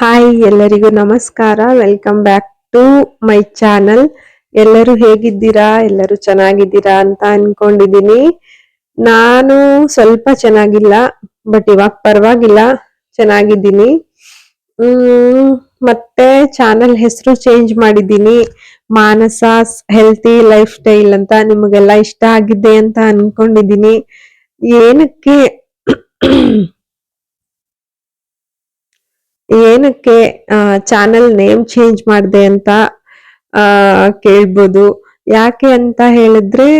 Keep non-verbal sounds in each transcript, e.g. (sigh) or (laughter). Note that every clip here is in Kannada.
ಹಾಯ್ ಎಲ್ಲರಿಗೂ ನಮಸ್ಕಾರ. Welcome back to my channel ಎಲ್ಲರೂ ಹೇಗಿದ್ದೀರಾ? ಎಲ್ಲರೂ ಚೆನ್ನಾಗಿದ್ದೀರಾ ಅಂತ ಅನ್ಕೊಂಡಿದ್ದೀನಿ. ನಾನು ಸ್ವಲ್ಪ ಚೆನ್ನಾಗಿಲ್ಲ ಬಟ್ ಇವಾಗ ಪರವಾಗಿಲ್ಲ, ಚೆನ್ನಾಗಿದ್ದೀನಿ. ಮತ್ತೆ ಚಾನಲ್ ಹೆಸರು ಚೇಂಜ್ ಮಾಡಿದ್ದೀನಿ. ಮಾನಸ ಹೆಲ್ತಿ ಲೈಫ್ ಸ್ಟೈಲ್ ಅಂತ ನಿಮಗೆಲ್ಲ ಇಷ್ಟ ಆಗಿದೆ ಅಂತ ಅನ್ಕೊಂಡಿದ್ದೀನಿ. ಏನಕ್ಕೆ? ಏನಕ್ಕೆ ಚಾನಲ್ ನೇಮ್ ಚೇಂಜ್ ಮಾಡಿದೆ ಅಂತ ಕೇಳ್ಬೋದು. ಯಾಕೆ ಅಂತ ಹೇಳಿದ್ರೆ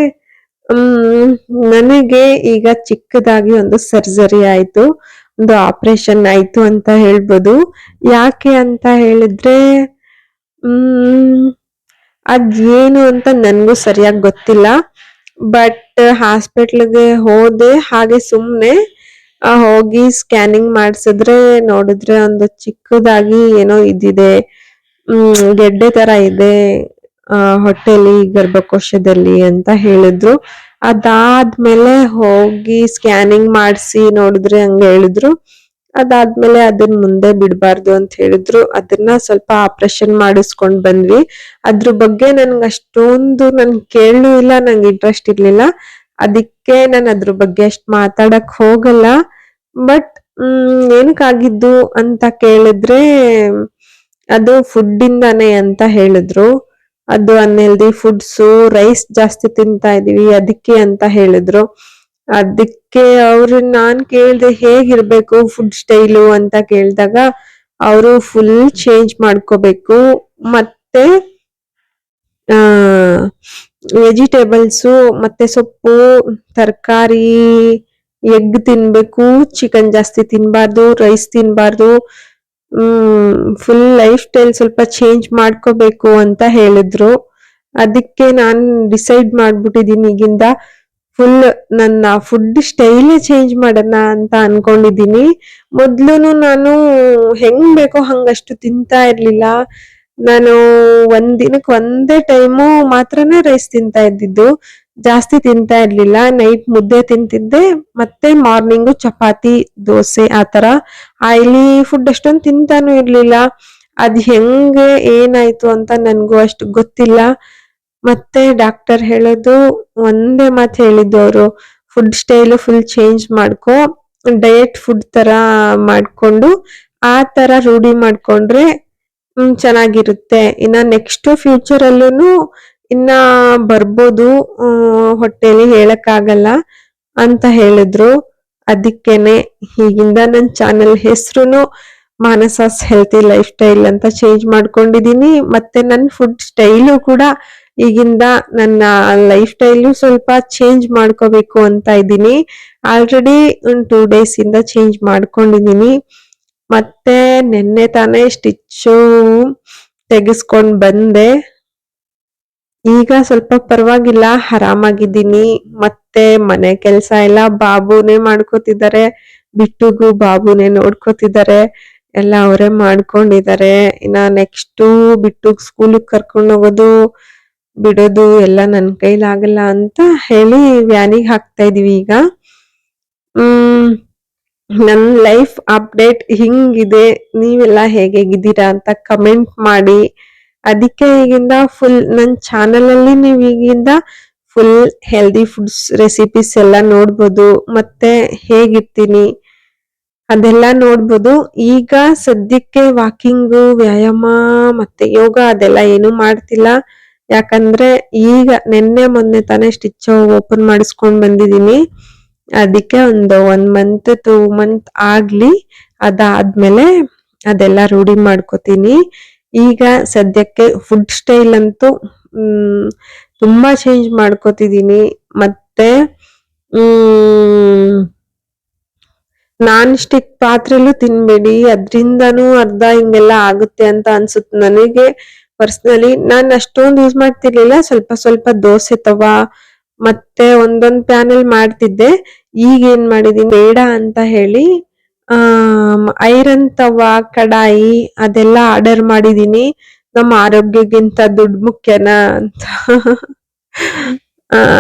ನನಗೆ ಈಗ ಚಿಕ್ಕದಾಗಿ ಒಂದು ಸರ್ಜರಿ ಆಯ್ತು, ಒಂದು ಆಪರೇಷನ್ ಆಯ್ತು ಅಂತ ಹೇಳ್ಬೋದು. ಯಾಕೆ ಅಂತ ಹೇಳಿದ್ರೆ ಅದೇನು ಅಂತ ನನಗೂ ಸರಿಯಾಗಿ ಗೊತ್ತಿಲ್ಲ. ಬಟ್, ಹಾಸ್ಪಿಟ್ಲ್ಗೆ ಹೋದೆ ಹಾಗೆ ಸುಮ್ನೆ ಆ ಹೋಗಿ ಸ್ಕ್ಯಾನಿಂಗ್ ಮಾಡಿಸಿದ್ರೆ ನೋಡಿದ್ರೆ ಒಂದು ಚಿಕ್ಕದಾಗಿ ಏನೋ ಇದಿದೆ. ಗೆಡ್ಡೆ ತರ ಇದೆ, ಆ, ಹೊಟ್ಟೆಲಿ ಗರ್ಭಕೋಶದಲ್ಲಿ ಅಂತ ಹೇಳಿದ್ರು. ಅದಾದ್ಮೇಲೆ ಹೋಗಿ ಸ್ಕ್ಯಾನಿಂಗ್ ಮಾಡಿಸಿ ನೋಡಿದ್ರೆ ಹಂಗ ಹೇಳಿದ್ರು. ಅದಾದ್ಮೇಲೆ ಅದನ್ನ ಮುಂದೆ ಬಿಡಬಾರ್ದು ಅಂತ ಹೇಳಿದ್ರು. ಅದನ್ನ ಸ್ವಲ್ಪ ಆಪರೇಷನ್ ಮಾಡಿಸ್ಕೊಂಡ್ ಬಂದ್ವಿ. ಅದ್ರ ಬಗ್ಗೆ ನನ್ಗೆ ಅಷ್ಟೊಂದು ನನ್ ಕೇಳೂ ಇಲ್ಲ, ನಂಗೆ ಇಂಟ್ರೆಸ್ಟ್ ಇರ್ಲಿಲ್ಲ. ಅದಕ್ಕೆ ನಾನು ಅದ್ರ ಬಗ್ಗೆ ಅಷ್ಟು ಮಾತಾಡಕ್ ಹೋಗಲ್ಲ. ಬಟ್ ಹ್ಮ್, ಏನಕ್ಕಾಗಿದ್ದು ಅಂತ ಕೇಳಿದ್ರೆ, ಅದು ಫುಡ್ ಇಂದಾನೆ ಅಂತ ಹೇಳಿದ್ರು. ಅದು ಅನ್ಹೆಲ್ದಿ ಫುಡ್ಸು ರೈಸ್ ಜಾಸ್ತಿ ತಿಂತಾ ಇದೀವಿ, ಅದಕ್ಕೆ ಅಂತ ಹೇಳಿದ್ರು. ಅದಕ್ಕೆ ಅವ್ರು, ನಾನ್ ಕೇಳ್ದೆ ಹೇಗಿರ್ಬೇಕು ಫುಡ್ ಸ್ಟೈಲು ಅಂತ ಕೇಳಿದಾಗ, ಅವರು ಫುಲ್ ಚೇಂಜ್ ಮಾಡ್ಕೋಬೇಕು. ಮತ್ತೆ ವೆಜಿಟೇಬಲ್ಸು, ಮತ್ತೆ ಸೊಪ್ಪು, ತರಕಾರಿ, ಎಗ್ ತಿನ್ಬೇಕು ಚಿಕನ್ ಜಾಸ್ತಿ ತಿನ್ಬಾರ್ದು ರೈಸ್ ತಿನ್ಬಾರ್ದು ಫುಲ್ ಲೈಫ್ ಸ್ಟೈಲ್ ಸ್ವಲ್ಪ ಚೇಂಜ್ ಮಾಡ್ಕೋಬೇಕು ಅಂತ ಹೇಳಿದ್ರು. ಅದಕ್ಕೆ ನಾನು ಡಿಸೈಡ್ ಮಾಡ್ಬಿಟ್ಟಿದ್ದೀನಿ ಈಗಿಂದ ಫುಲ್ ನನ್ನ ಫುಡ್ ಸ್ಟೈಲೇ ಚೇಂಜ್ ಮಾಡೋಣ ಅಂತ ಅನ್ಕೊಂಡಿದ್ದೀನಿ ಮೊದ್ಲು ನಾನು ಹೆಂಗ್ ಬೇಕೋ ಹಂಗಷ್ಟು ತಿಂತಾ ಇರ್ಲಿಲ್ಲ. ನಾನು ಒಂದ್ ಒಂದೇ ಟೈಮು ಮಾತ್ರನೇ ರೈಸ್ ತಿಂತಾ ಇದ್ದಿದ್ದು. ಜಾಸ್ತಿ ತಿಂತಾ ಇರ್ಲಿಲ್ಲ. ನೈಟ್ ಮುದ್ದೆ ತಿಂತಿದ್ದೆ. ಮತ್ತೆ ಮಾರ್ನಿಂಗು ಚಪಾತಿ, ದೋಸೆ ಆತರ ಆಯಿಲಿ ಫುಡ್ ಅಷ್ಟೊಂದು ತಿಂತಾನು ಇರ್ಲಿಲ್ಲ. ಅದು ಹೆಂಗೆ ಏನಾಯ್ತು ಅಂತ ನನಗೂ ಅಷ್ಟು ಗೊತ್ತಿಲ್ಲ. ಮತ್ತೆ ಡಾಕ್ಟರ್ ಹೇಳೋದು, ಒಂದೇ ಮಾತು ಹೇಳಿದ್ದು ಅವರು. ಫುಡ್ ಸ್ಟೈಲ್ ಫುಲ್ ಚೇಂಜ್ ಮಾಡ್ಕೊ ಡಯಟ್ ಫುಡ್ ತರ ಮಾಡ್ಕೊಂಡು, ಆ ತರ ರೂಢಿ ಮಾಡ್ಕೊಂಡ್ರೆ ಚೆನ್ನಾಗಿರುತ್ತೆ. ಇನ್ನ ನೆಕ್ಸ್ಟ್ ಫ್ಯೂಚರ್ ಅಲ್ಲೂ ಇನ್ನ ಬರ್ಬೋದು. ಹೊಟ್ಟೆಲಿ ಹೇಳಕ್ ಆಗಲ್ಲ ಅಂತ ಹೇಳಿದ್ರು. ಅದಕ್ಕೇನೆ ಹೀಗಿಂದ ನನ್ನ ಚಾನೆಲ್ ಹೆಸರುನು ಮಾನಸಾಸ್ ಹೆಲ್ತಿ ಲೈಫ್ ಸ್ಟೈಲ್ ಅಂತ ಚೇಂಜ್ ಮಾಡ್ಕೊಂಡಿದ್ದೀನಿ ಮತ್ತೆ ನನ್ನ ಫುಡ್ ಸ್ಟೈಲು ಕೂಡ ಈಗಿಂದ ನನ್ನ ಲೈಫ್ ಸ್ಟೈಲು ಸ್ವಲ್ಪ ಚೇಂಜ್ ಮಾಡ್ಕೋಬೇಕು ಅಂತ ಇದ್ದೀನಿ ಆಲ್ರೆಡಿ ಒಂದು ಟೂ ಡೇಸ್ ಇಂದ ಚೇಂಜ್ ಮಾಡ್ಕೊಂಡಿದೀನಿ. ಮತ್ತೆ ನಿನ್ನೆ ತಾನೇ ಸ್ಟಿಚ್ಚು ತೆಗೆಸ್ಕೊಂಡು ಬಂದೆ. ಈಗ ಸ್ವಲ್ಪ ಪರವಾಗಿಲ್ಲ, ಆರಾಮಾಗಿದ್ದೀನಿ. ಮತ್ತೆ ಮನೆ ಕೆಲಸ ಎಲ್ಲ ಬಾಬುನೇ ಮಾಡ್ಕೋತಿದ್ದಾರೆ. ಬಿಟ್ಟುಗೂ ಬಾಬುನೇ ನೋಡ್ಕೋತಿದ್ದಾರೆ. ಎಲ್ಲ ಅವರೇ ಮಾಡ್ಕೊಂಡಿದ್ದಾರೆ. ಇನ್ನ ನೆಕ್ಸ್ಟು ಬಿಟ್ಟು ಸ್ಕೂಲಿಗೆ ಕರ್ಕೊಂಡು ಹೋಗೋದು, ಬಿಡೋದು ಎಲ್ಲ ನನ್ನ ಕೈಲಾಗಲ್ಲ ಅಂತ ಹೇಳಿ ವ್ಯಾನಿಗೆ ಹಾಕ್ತಾ ಇದೀವಿ ಈಗ. ಹ್ಮ್. ನನ್ ಲೈಫ್ ಅಪ್ಡೇಟ್ ಹಿಂಗಿದೆ, ನೀವೆಲ್ಲ ಹೇಗಿದ್ದೀರಾ ಅಂತ ಕಮೆಂಟ್ ಮಾಡಿ. ಅದಕ್ಕೆ ಈಗಿಂದ ಫುಲ್ ನನ್ನ ಚಾನಲಲ್ಲಿ ನೀವು ಈಗಿಂದ ಫುಲ್ ಹೆಲ್ದಿ ಫುಡ್ಸ್ ರೆಸಿಪೀಸ್ ಎಲ್ಲ ನೋಡ್ಬೋದು. ಮತ್ತೆ ಹೇಗಿರ್ತೀನಿ? ಅದೆಲ್ಲ ನೋಡ್ಬೋದು. ಈಗ ಸದ್ಯಕ್ಕೆ ವಾಕಿಂಗು ವ್ಯಾಯಾಮ ಮತ್ತೆ ಯೋಗ ಅದೆಲ್ಲ ಏನು ಮಾಡ್ತಿಲ್ಲ. ಯಾಕಂದ್ರೆ ಈಗ ನಿನ್ನೆ ಮೊನ್ನೆ ತಾನೇ ಸ್ಟಿಚ್ ಓಪನ್ ಮಾಡಿಸ್ಕೊಂಡ್ ಬಂದಿದೀನಿ ಅದಕ್ಕೆ ಒಂದು ಒನ್ ಮಂತ್ ಟೂ ಮಂತ್ ಆಗ್ಲಿ, ಅದಾದ್ಮೇಲೆ ಅದೆಲ್ಲ ರೂಢಿ ಮಾಡ್ಕೋತೀನಿ. ಈಗ ಸದ್ಯಕ್ಕೆ ಫುಡ್ ಸ್ಟೈಲ್ ಅಂತೂ ತುಂಬಾ ಚೇಂಜ್ ಮಾಡ್ಕೋತಿದ್ದೀನಿ ಮತ್ತೆ ನಾನ್ ಸ್ಟಿಕ್ ಪಾತ್ರೆಲು ತಿನ್ಬೇಡಿ. ಅದ್ರಿಂದನೂ ಅರ್ಧ ಹಿಂಗೆಲ್ಲ ಆಗುತ್ತೆ ಅಂತ ಅನ್ಸುತ್ತೆ ನನಗೆ ಪರ್ಸನಲಿ ನಾನ್ ಅಷ್ಟೊಂದು ಯೂಸ್ ಮಾಡ್ತಿರ್ಲಿಲ್ಲ. ಸ್ವಲ್ಪ ಸ್ವಲ್ಪ ದೋಸೆ ತವಾ, ಮತ್ತೆ ಒಂದೊಂದ್ ಪ್ಯಾನಲ್ ಮಾಡ್ತಿದ್ದೆ. ಈಗ ಏನ್ ಮಾಡಿದೀನಿ? ಬೇಡ ಅಂತ ಹೇಳಿ, ಆ ಐರನ್ ತವಾ, ಕಡಾಯಿ ಅದೆಲ್ಲ ಆರ್ಡರ್ ಮಾಡಿದೀನಿ. ನಮ್ಮ ಆರೋಗ್ಯಕ್ಕಿಂತ ದುಡ್ಡು ಮುಖ್ಯನಾ ಅಂತ. (laughs)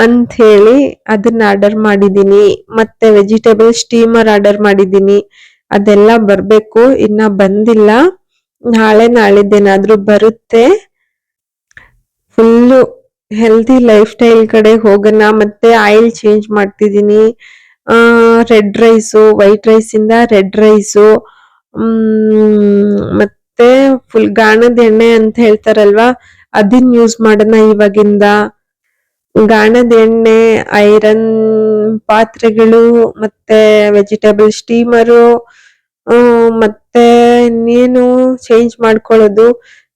ಅಂತ ಹೇಳಿ ಅದನ್ನ ಆರ್ಡರ್ ಮಾಡಿದೀನಿ. ಮತ್ತೆ ವೆಜಿಟೇಬಲ್ ಸ್ಟೀಮರ್ ಆರ್ಡರ್ ಮಾಡಿದೀನಿ. ಅದೆಲ್ಲ ಬರಬೇಕು, ಇನ್ನ ಬಂದಿಲ್ಲ. ನಾಳೆ ನಾಳಿದ್ದೇನಾದ್ರೂ ಬರುತ್ತೆ. ಫುಲ್ಲು ಹೆಲ್ದಿ ಲೈಫ್ ಸ್ಟೈಲ್ ಕಡೆ ಹೋಗೋಣ, ಮತ್ತೆ ಆಯಿಲ್ ಚೇಂಜ್ ಮಾಡ್ತಿದ್ದೀನಿ. ರೆಡ್ ರೈಸು ವೈಟ್ ರೈಸ್ ಇಂದ ರೆಡ್ ರೈಸು ಮತ್ತೆ ಫುಲ್ ಗಾಣದ ಎಣ್ಣೆ ಅಂತ ಹೇಳ್ತಾರಲ್ವಾ ಅದನ್ನ ಯೂಸ್ ಮಾಡೋಣ ಇವಾಗಿಂದ. ಗಾಣದ ಎಣ್ಣೆ ಐರನ್ ಪಾತ್ರೆಗಳು, ಮತ್ತೆ ವೆಜಿಟೇಬಲ್ ಸ್ಟೀಮರು ಮತ್ತೆ ಇನ್ನೇನು ಚೇಂಜ್ ಮಾಡ್ಕೊಳ್ಳೋದು.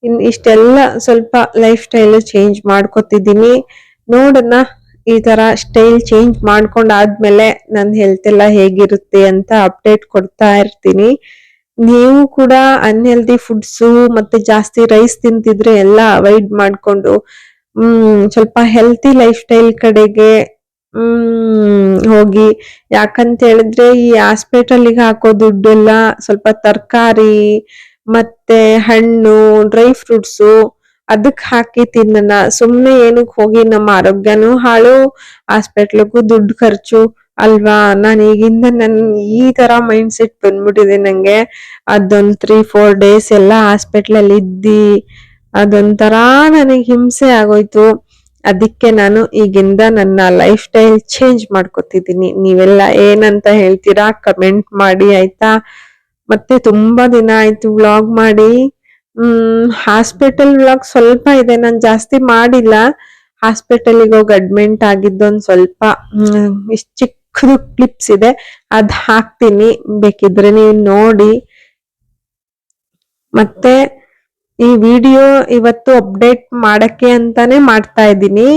ಇನ್ ಇಷ್ಟೆಲ್ಲ ಸ್ವಲ್ಪ ಲೈಫ್ ಸ್ಟೈಲ್ ಚೇಂಜ್ ಮಾಡ್ಕೊತಿದ್ದೀನಿ. ನೋಡೋಣ ಈ ತರ ಸ್ಟೈಲ್ ಚೇಂಜ್ ಮಾಡ್ಕೊಂಡಾದ್ಮೇಲೆ ನನ್ನ ಹೆಲ್ತ್ ಎಲ್ಲ ಹೇಗಿರುತ್ತೆ ಅಂತ ಅಪ್ಡೇಟ್ ಕೊಡ್ತಾ ಇರ್ತೀನಿ. ನೀವು ಕೂಡ ಅನ್ಹೆಲ್ದಿ ಫುಡ್ಸು ಮತ್ತೆ ಜಾಸ್ತಿ ರೈಸ್ ತಿಂತಿದ್ರೆ ಎಲ್ಲ ಅವಾಯ್ಡ್ ಮಾಡ್ಕೊಂಡು ಸ್ವಲ್ಪ ಹೆಲ್ತಿ ಲೈಫ್ ಸ್ಟೈಲ್ ಕಡೆಗೆ ಹೋಗಿ. ಯಾಕಂತ ಹೇಳಿದ್ರೆ ಈ ಹಾಸ್ಪಿಟಲ್ಗೆ ಹಾಕೋ ದುಡ್ಡೆಲ್ಲ ಸ್ವಲ್ಪ ತರಕಾರಿ ಮತ್ತೆ ಹಣ್ಣು ಡ್ರೈ ಫ್ರೂಟ್ಸು ಅದಕ್ಕೆ ಹಾಕಿ ತಿನ್ನೋಣ ಸುಮ್ನೆ ಏನಕ್ಕೆ ಹೋಗಿ ನಮ್ಮ ಆರೋಗ್ಯನೂ ಹಾಳು, ಹಾಸ್ಪಿಟ್ಲಿಗೂ ದುಡ್ಡು ಖರ್ಚು ಅಲ್ವಾ? ನಾನು ಈಗಿಂದ ನನ್ ಈ ತರ ಮೈಂಡ್ ಸೆಟ್ ಬಂದ್ಬಿಟ್ಟಿದೆ ನಂಗೆ. ಅದೊಂದು ತ್ರೀ ಫೋರ್ ಡೇಸ್ ಎಲ್ಲ ಹಾಸ್ಪಿಟ್ಲಲ್ಲಿ ಇದ್ದಿ. ಅದೊಂಥರ ನನಗೆ ಹಿಂಸೆ ಆಗೋಯ್ತು. ಅದಕ್ಕೆ ನಾನು ಈಗಿಂದ ನನ್ನ ಲೈಫ್ ಸ್ಟೈಲ್ ಚೇಂಜ್ ಮಾಡ್ಕೊತಿದ್ದೀನಿ. ನೀವೆಲ್ಲ ಏನಂತ ಹೇಳ್ತೀರಾ? ಕಮೆಂಟ್ ಮಾಡಿ, ಆಯ್ತಾ? ಮತ್ತೆ ತುಂಬಾ ದಿನ ಆಯ್ತು ವ್ಲಾಗ್ ಮಾಡಿ. ಹ್ಮ್ ಹಾಸ್ಪಿಟಲ್ ವ್ಲಾಗ್ ಸ್ವಲ್ಪ ಇದೆ, ನಾನು ಜಾಸ್ತಿ ಮಾಡಿಲ್ಲ. ಹಾಸ್ಪಿಟಲ್ಗೆ ಹೋಗಿ ಅಡ್ಮಿಂಟ್ ಆಗಿದ್ದೊಂದ್ ಸ್ವಲ್ಪ ಇಷ್ಟು ಚಿಕ್ಕದು ಕ್ಲಿಪ್ಸ್ ಇದೆ. ಅದ್ ಹಾಕ್ತೀನಿ, ಬೇಕಿದ್ರೆ ನೀವು ನೋಡಿ. ಮತ್ತೆ ಈ ವಿಡಿಯೋ ಇವತ್ತು ಅಪ್ಡೇಟ್ ಮಾಡಕ್ಕೆ ಅಂತಾನೆ ಮಾಡ್ತಾ ಇದ್ದೀನಿ.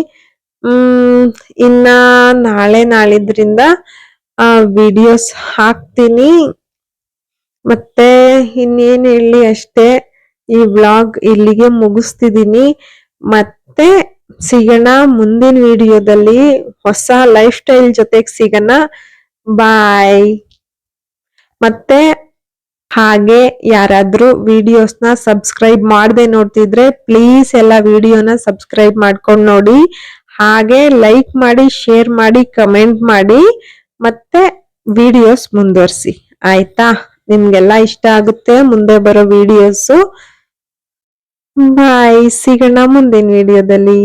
ಹ್ಮ್, ಇನ್ನ ನಾಳೆ ನಾಳಿದ್ರಿಂದ, ಆ ವಿಡಿಯೋಸ್ ಹಾಕ್ತೀನಿ. ಮತ್ತೆ ಇನ್ನೇನು ಹೇಳಿ ಅಷ್ಟೇ, ಈ ವ್ಲಾಗ್ ಇಲ್ಲಿಗೆ ಮುಗಿಸ್ತಿದ್ದೀನಿ ಮತ್ತೆ ಸಿಗೋಣ ಮುಂದಿನ ವಿಡಿಯೋದಲ್ಲಿ ಹೊಸ ಲೈಫ್ ಸ್ಟೈಲ್ ಜೊತೆಗೆ ಸಿಗೋಣ. ಬಾಯ್ ಮತ್ತೆ ಹಾಗೆ ಯಾರಾದರೂ ವಿಡಿಯೋಸ್ನ ಸಬ್ಸ್ಕ್ರೈಬ್ ಮಾಡದೆ ನೋಡ್ತಿದ್ರೆ ಪ್ಲೀಸ್ ಎಲ್ಲ ವಿಡಿಯೋನ ಸಬ್ಸ್ಕ್ರೈಬ್ ಮಾಡ್ಕೊಂಡು ನೋಡಿ. ಹಾಗೆ ಲೈಕ್ ಮಾಡಿ ಶೇರ್ ಮಾಡಿ ಕಮೆಂಟ್ ಮಾಡಿ. ಮತ್ತೆ ವಿಡಿಯೋಸ್ ಮುಂದುವರಿಸಿ. ಆಯ್ತಾ? ನಿಮ್ಗೆಲ್ಲ ಇಷ್ಟ ಆಗುತ್ತೆ ಮುಂದೆ ಬರೋ ವಿಡಿಯೋಸು ಬಾಯ್ ಸಿಗೋಣ ಮುಂದಿನ ವಿಡಿಯೋದಲ್ಲಿ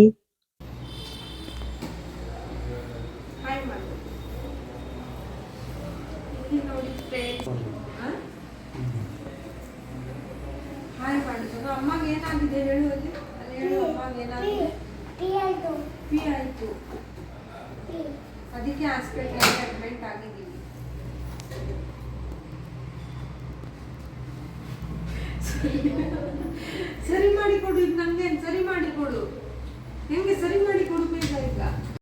ಹಾಯ್ ಮಾಡಿದ್ರು ಅಮ್ಮಗೆ ಏನಾಗಿದೆ? ಹೇಳು ಅಲ್ಲಿ ಅಲ್ಲಿ ಹೇಳು ಅಮ್ಮಗೆ ಏನಾಗಿದೆ? ಪಿ ಆಯ್ತು ಅದಕ್ಕೆ ಹಾಸ್ಪಿಟಲ್ ಅಡ್ಮಿಟ್ ಆಗಿದ್ದೀನಿ ಸರಿ ಮಾಡಿಕೊಡು